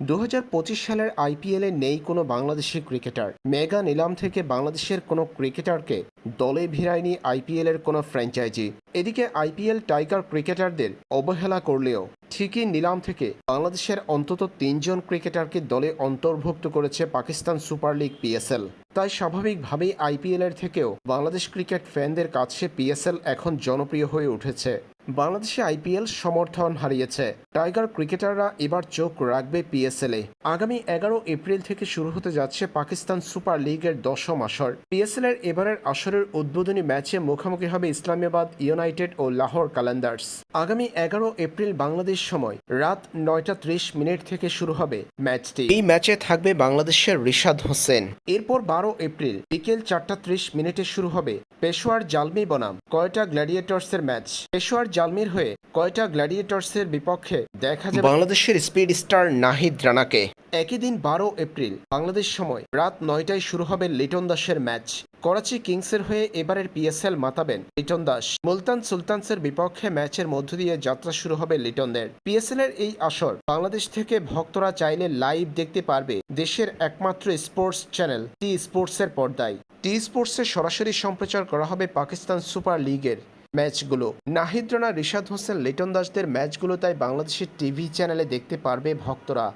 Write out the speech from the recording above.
দু হাজার পঁচিশ সালের আইপিএলে নেই কোনো বাংলাদেশি ক্রিকেটার। মেগা নিলাম থেকে বাংলাদেশের কোনো ক্রিকেটারকে দলে ভিড়ায়নি আইপিএলের কোনো ফ্র্যাঞ্চাইজি। এদিকে আইপিএল টাইগার ক্রিকেটারদের অবহেলা করলেও ঠিকই নিলাম থেকে বাংলাদেশের অন্তত তিনজন ক্রিকেটারকে দলে অন্তর্ভুক্ত করেছে পাকিস্তান সুপার লিগ পিএসএল তাই স্বাভাবিকভাবেই আইপিএলের থেকেও বাংলাদেশ ক্রিকেট ফ্যানদের কাছে পিএসএল এখন জনপ্রিয় হয়ে উঠেছে। বাংলাদেশে আইপিএল সমর্থন হারিয়েছে। টাইগার ক্রিকেটাররা এবার চোখ রাখবে পিএসএলে আগামী এগারো এপ্রিল থেকে শুরু হতে যাচ্ছে পাকিস্তান সুপার লিগের দশম আসর। পিএসএল এর এবারের আসরের উদ্বোধনী ম্যাচে মুখোমুখি হবে ইসলামাবাদ, ইউনাইটেড ও লাহোর কালান্দার্স। আগামী এগারো এপ্রিল বাংলাদেশ সময় রাত নয়টা ত্রিশ মিনিট থেকে শুরু হবে ম্যাচটি। এই ম্যাচে থাকবে বাংলাদেশের রিশাদ হোসেন। এরপর বারো এপ্রিল বিকেল চারটা ত্রিশ মিনিটে শুরু হবে পেশোয়ার জালমি বনাম কয়টা গ্ল্যাডিয়েটর্সের ম্যাচ? পেশোয়ার জালমির হয়ে কয়টা গ্ল্যাডিয়েটর্সের বিপক্ষে দেখা যাবে? বাংলাদেশের স্পিড স্টার নাহিদ রানাকে। একই দিন বারো এপ্রিল বাংলাদেশ সময় রাত নয়টায় শুরু হবে লিটন দাসের ম্যাচ। করাচি কিংসের হয়ে এবারের পিএসএল মাতাবেন লিটন দাস। মুলতান সুলতানসের বিপক্ষে ম্যাচের মধ্য দিয়ে যাত্রা শুরু হবে লিটনদের। পিএসএল এর এই আসর বাংলাদেশ থেকে ভক্তরা চাইলে লাইভ দেখতে পারবে দেশের একমাত্র স্পোর্টস চ্যানেল টি স্পোর্টসের পর্দায়। টি স্পোর্টসে সরাসরি সম্প্রচার করা হবে পাকিস্তান সুপার লিগের ম্যাচগুলো। নাহিদ রানা, রিশাদ হোসেন, লিটন দাসদের ম্যাচগুলো তাই বাংলাদেশের টিভি চ্যানেলে দেখতে পারবে ভক্তরা।